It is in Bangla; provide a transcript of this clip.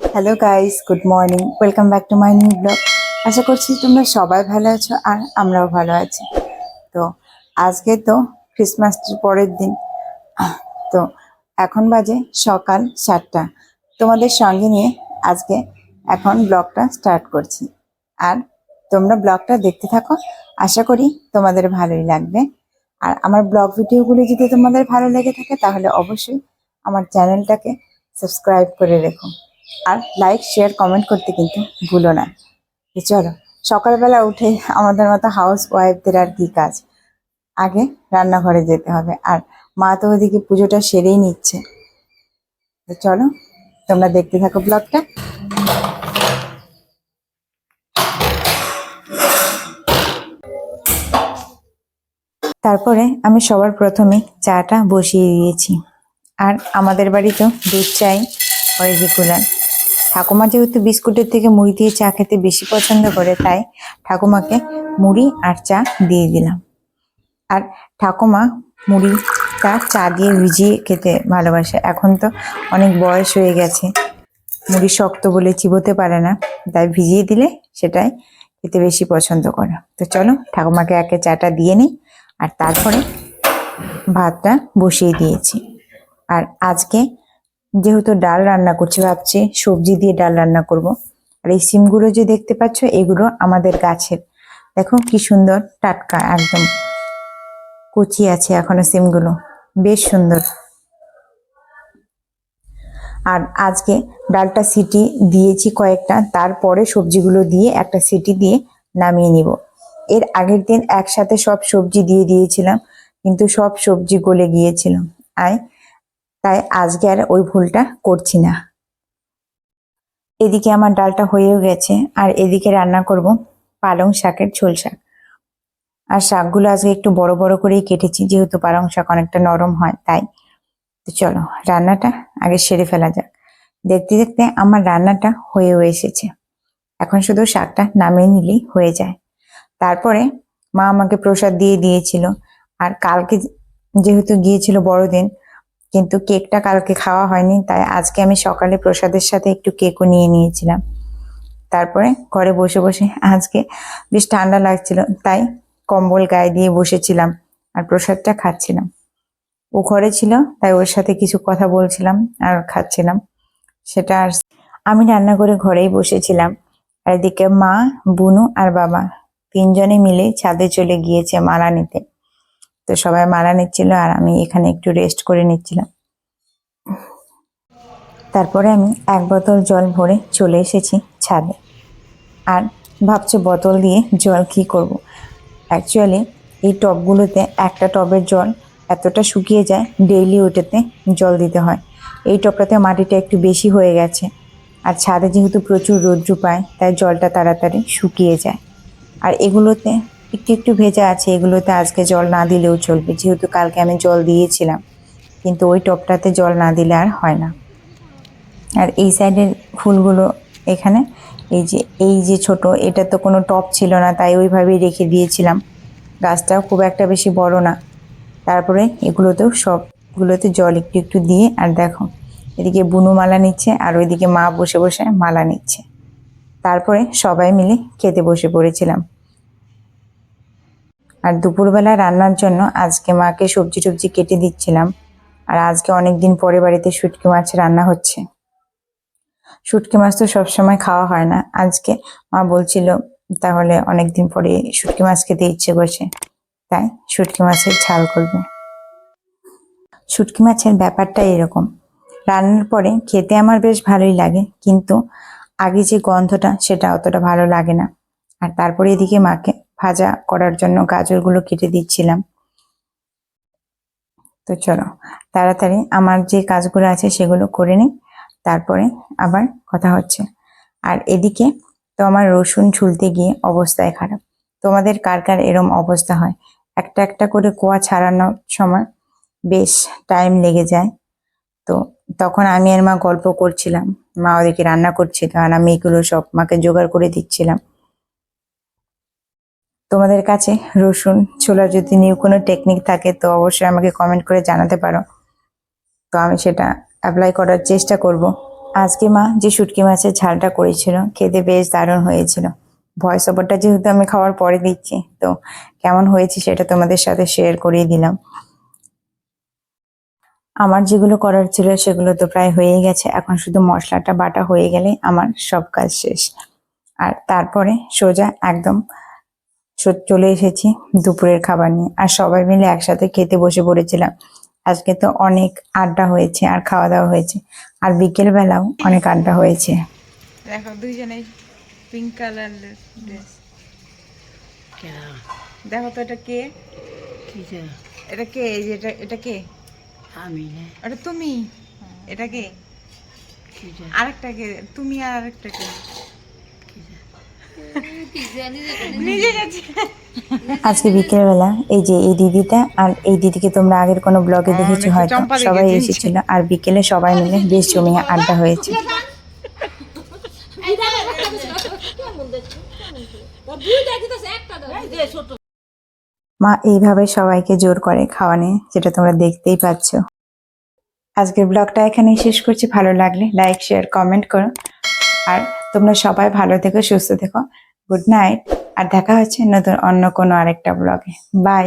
Hello guys good morning welcome back to my new blog আশা করছি তোমরা সবাই ভালো আছো আর আমরাও ভালো আছি। তো আজকে তো ক্রিসমাসের পরের দিন। তো এখন বাজে সকাল সাতটা। তোমাদের সঙ্গে নিয়ে আজকে এখন ব্লগটা স্টার্ট করছি। আর তোমরা ব্লগটা দেখতে থাকো। আশা করি তোমাদের ভালোই লাগবে। আর আমার ব্লগ ভিডিওগুলি যদি তোমাদের ভালো লেগে থাকে, তাহলে অবশ্যই আমার চ্যানেলটাকে সাবস্ক্রাইব করে রেখো। আর লাইক শেয়ার কমেন্ট করতে কিন্তু ভুলো না। চলো, সকালবেলা উঠে আমাদের মতো হাউস ওয়াইফদের আর কি কাজ? আগে রান্নাঘরে যেতে হবে। আর মা তো ওদিকে পুজোটা সেরেই নিচ্ছে। চলো, তোমরা দেখতে থাকো ব্লগটা তারপরে আমি সবার প্রথমে চাটা বসিয়ে দিয়েছি। আর আমাদের বাড়িতেও দুধ চাই। ওই রেগুলার ঠাকুমা যেহেতু বিস্কুটের থেকে মুড়ি দিয়ে চা খেতে বেশি পছন্দ করে, তাই ঠাকুমাকে মুড়ি আর চা দিয়ে দিলাম। আর ঠাকুমা মুড়ি মুড়িটা চা দিয়ে ভিজিয়ে খেতে ভালোবাসে। এখন তো অনেক বয়স হয়ে গেছে। মুড়ি শক্ত বলে চিবোতে পারে না, তাই ভিজিয়ে দিলে সেটাই খেতে বেশি পছন্দ করে। তো চলো, ঠাকুমাকে একে চাটা দিয়ে নিই আর তারপরে ভাতটা বসিয়ে দিয়েছি। আর আজকে যেহেতু ডাল রান্না করছি, ভাবছি সবজি দিয়ে ডাল রান্না করব। আর এই সিমগুলো যে দেখতে পাচ্ছ, এগুলো আমাদের গাছের। দেখো কি সুন্দর টাটকা, একদম কুচি আছে এখনও সিমগুলো। বেশ সুন্দর। আর আজকে ডালটা সিটি দিয়েছি কয়েকটা, তারপরে সবজিগুলো দিয়ে একটা সিটি দিয়ে নামিয়ে নিব। এর আগের দিন একসাথে সব সবজি দিয়ে দিয়েছিলাম, কিন্তু সব সবজি গলে গিয়েছিল। আয় তাই আজকে আর ওই ভুলটা করছি না। এদিকে আমার ডালটা হয়েও গেছে, আর এদিকে রান্না করব পালং শাকের ঝোল শাক। আর শাকগুলো আজকে একটু বড় বড় করেই কেটেছি, যেহেতু পালং শাক অনেকটা নরম হয়, তাই। তো চলো, রান্নাটা আগে সেরে ফেলা যাক। দেখতে দেখতে আমার রান্নাটা হয়েও এসেছে। এখন শুধু শাকটা নামিয়ে নিলেই হয়ে যায়। তারপরে মা আমাকে প্রসাদ দিয়ে দিয়েছিল, আর কালকে যেহেতু গিয়েছিল বড়দিন কিন্তু কেকটা কালকে খাওয়া হয়নি, তাই আজকে আমি সকালে প্রসাদের সাথে একটু কেকও নিয়ে নিয়েছিলাম। তারপরে ঘরে বসে বসে আজকে বেশ ঠান্ডা লাগছিল, তাই কম্বল গায়ে দিয়ে বসেছিলাম আর প্রসাদটা খাচ্ছিলাম। ও ঘরে ছিল, তাই ওর সাথে কিছু কথা বলছিলাম আর খাচ্ছিলাম। সেটা আর আমি রান্না করে ঘরেই বসেছিলাম। আর এদিকে মা, বুনু আর বাবা তিনজনে মিলে ছাদে চলে গিয়েছে মালা নিতে। তো সবাই মালা নিচ্ছিল আর আমি এখানে একটু রেস্ট করে নিচ্ছিলাম। তারপরে আমি এক বোতল জল ভরে চলে এসেছি ছাদে। আর ভাবছি বোতল দিয়ে জল কি করব। অ্যাকচুয়ালি এই টবগুলোতে একটা টবের জল এতটা শুকিয়ে যায় ডেইলি ওটাতে জল দিতে হয়। এই টবটাতে মাটিটা একটু বেশি হয়ে গেছে। আর ছাদে যেহেতু প্রচুর রৌদ্র পায়, তাই জলটা তাড়াতাড়ি শুকিয়ে যায়। আর এগুলোতে একটু একটু ভেজা আছে, এগুলোতে আজকে জল না দিলেও চলবে। যেহেতু কালকে আমি জল দিয়েছিলাম, কিন্তু ওই টবটাতে জল না দিলে আর হয় না। আর এই সাইডের ফুলগুলো এখানে, এই যে এই যে ছোট, এটা তো কোনো টপ ছিল না, তাই ওইভাবেই রেখে দিয়েছিলাম। গাছটাও খুব একটা বেশি বড় না। তারপরে এগুলোতেও সবগুলোতে জল একটু একটু দিয়ে, আর দেখো, এদিকে বুনু মালা নিচ্ছে, আর ওইদিকে মা বসে বসে মালা নিচ্ছে। তারপরে সবাই মিলে খেতে বসে পড়েছিলাম। আর দুপুরবেলা রান্নার জন্য আজকে মাকে সবজি টবজি কেটে দিচ্ছিলাম। আর আজকে অনেক দিন পরে বাড়িতে শুটকি মাছ রান্না হচ্ছে। শুটকি মাছ তো সবসময় খাওয়া হয় না। আজকে মা বলছিল, তাহলে অনেক দিন পরে শুটকি মাছ খেতে ইচ্ছে করছে। তাই শুটকি মাছের ঝাল করবে। শুটকি মাছের ব্যাপারটা এরকম। রান্নার পরে খেতে আমার বেশ ভালোই লাগে, কিন্তু আগে যে গন্ধটা, সেটা অতটা ভালো লাগে না। আর তারপরে এদিকে মাকে ভাজা করার জন্য গাজরগুলো কেটে দিচ্ছিলাম। তো চলো, তাড়াতাড়ি আমার যে কাজগুলো আছে সেগুলো করে নিই, তারপরে আবার কথা হচ্ছে। আর এদিকে তো আমার রসুন ছুলতে গিয়ে অবস্থায় খারাপ। তোমাদের কার কার এরম অবস্থা হয়? একটা একটা করে কোয়া ছাড়ানোর সময় বেশ টাইম লেগে যায়। তো তখন আমি আর মা গল্প করছিলাম। মা ওদেরকে রান্না করছিল আর আমি এগুলো সব মাকে জোগাড় করে দিচ্ছিলাম। তোমাদের কাছে রসুন, ছোলার যদি নিউ কোনো টেকনিক থাকে তো অবশ্যই আমাকে কমেন্ট করে জানাতে পারো। তো আমি সেটা অ্যাপ্লাই করার চেষ্টা করব। আজকে মা যে শুটকি মাছের ঝালটা করেছিল, খেতে বেশ দারুণ হয়েছিল। ভয়েস ওভারটা যেহেতু আমি খাওয়ার পরে দিচ্ছি, তো কেমন হয়েছে সেটা তোমাদের সাথে শেয়ার করিয়ে দিলাম। আমার যেগুলো করার ছিল সেগুলো তো প্রায় হয়ে গেছে। এখন শুধু মশলাটা, বাটা হয়ে গেলে আমার সব কাজ শেষ। আর তারপরে সোজা একদম চলে এসেছি দুপুরের খাবার নিয়ে। আর সবাই মিলে একসাথে খেতে বসে পড়েছিলাম। আজকে তো অনেক আড্ডা হয়েছে আর খাওয়া দাওয়া হয়েছে। আর বিকেল বেলাও অনেক আড্ডা হয়েছে। দেখো দুইজনে পিঙ্ক কালারের ড্রেস দেখো তো এটা কে? এটা কে? এই যে এটা এটা কে? আমি না। এটা তুমি? এটা কে? কিটা আরেকটা কে? তুমি আর আরেকটা কে? আজকে বিকেল বেলা এই যে এই দিদিটা আর এই দিদিকে তোমরা আগের কোনো ব্লগে হ্যাঁ, দেখেছ দেখো, হয়তো। সবাই এসেছিল আর বিকেলে সবাই মিলে বেশ জমিয়ে আড্ডা হয়েছে। মা এইভাবে সবাইকে জোর করে খাওয়ানে যেটা তোমরা দেখতেই পাচ্ছ। আজকের ব্লগটা এখানেই শেষ করছি। ভালো লাগলে লাইক শেয়ার কমেন্ট করো। আর তোমরা সবাই ভালো থেকো, সুস্থ থেকো। গুড নাইট আর দেখা হচ্ছে নতুন অন্য কোনো আরেকটা ব্লগে বাই